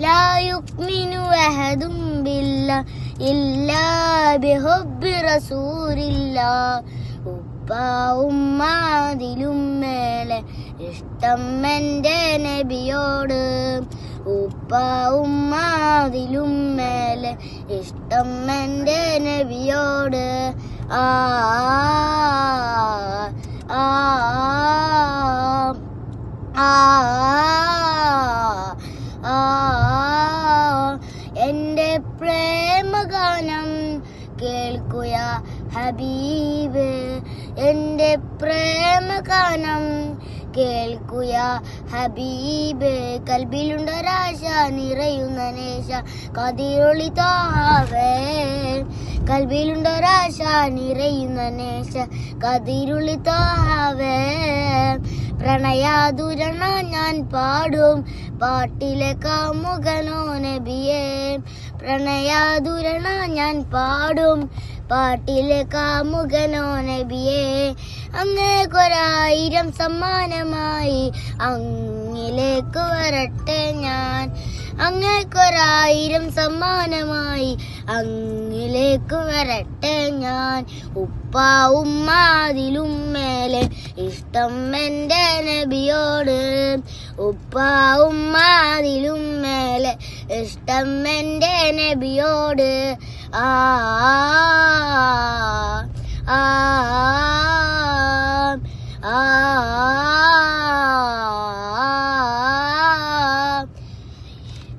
ലായുക്മിനു بالله إلا بحب رسول الله. ഉപ്പാവും അതിലും മേലെ ഇഷ്ടം എന്റെ നബിയോട്. ഉപ്പാവും അതിലും മേലെ ഇഷ്ടം എന്റെ നബിയോട്. ആ കേൾക്കുക ഹബീബ് എന്റെ പ്രേമ പ്രേമഗാനം കേൾക്കുക ഹബീബ് കൽബിലുണ്ടൊരാശ നിറയുന്ന നേശ കതിരൊളി താവേ. കൽബിലുണ്ടൊരാശ നിറയുന്ന നേശ കതിരുളി താവേ. പ്രണയാതുരണ ഞാൻ പാടും പാട്ടിലെ കാമുകനോ നബിയേ. പ്രണയാതുരണ ഞാൻ പാടും പാട്ടിലെ കാമുകനോ നബിയേ. അങ്ങേക്കൊരായിരം സമ്മാനമായി അങ്ങിലേക്ക് വരട്ടെ ഞാൻ. അങ്ങേക്കൊരായിരം സമ്മാനമായി അങ്ങിലേക്ക് വരട്ടെ ഞാൻ. ഉപ്പാവും മാതിലും മേലെ ഇഷ്ടം എന്റെ നബിയോട്. ഉപ്പാ മാതിലും മേലെ ഇഷ്ടം എന്റെ നബിയോട്. ആ ആ ആ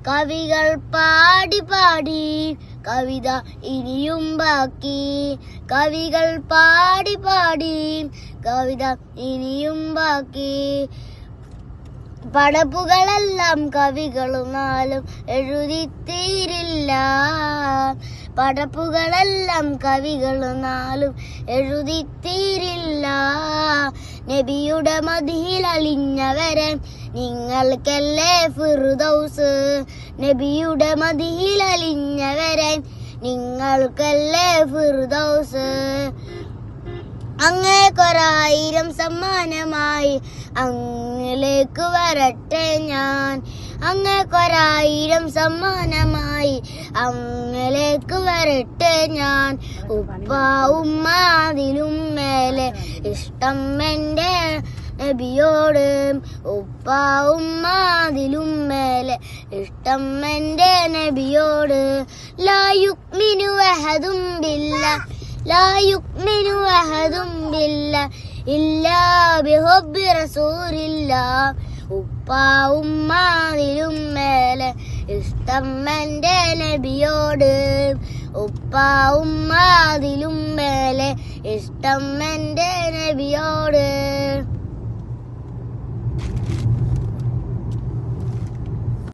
കവികൾ പാടി പാടി കവിത ഇനിയും ബാക്കി. കവികൾ പാടി പാടി കവിത ഇനിയും ബാക്കി. പടപ്പുകളെല്ലാം കവികളും നാലും എഴുതി തീരില്ല പടപ്പുകളെല്ലാം കവികളും നാലും എഴുതി തീരില്ല നബിയുടെ മതിയിൽ അലിഞ്ഞവരെ നിങ്ങൾക്കല്ലേ ഫിറുദൗസ് നബിയുടെ മതിയിൽ അലിഞ്ഞവരെ നിങ്ങൾക്കല്ലേ ഫിറുദൗസ് അങ്ങേക്കൊരായിരം സമ്മാനമായി. അങ്ങിലേക്ക് വരട്ടെ ഞാൻ. അങ്ങേക്കൊരായിരം സമ്മാനമായി. അങ്ങിലേക്ക് വരട്ടെ ഞാൻ. ഉപ്പ ഉമ്മാതിലും മേലെ ഇഷ്ടം എന്റെ നബിയോട്. ഉപ്പ മാതിലും മേലെ ഇഷ്ടം എന്റെ നബിയോട്. ലായുക്മിനു വഹദും ബില്ല. لا يؤمن أحد بالله إلا بحب رسول الله ഉപ്പാ ഉമ്മാതിലും മേലെ ഇഷ്ടം എൻ്റെ നബിയോട് ഉപ്പാ ഉമ്മാതിലും മേലെ ഇഷ്ടം എൻ്റെ നബിയോട്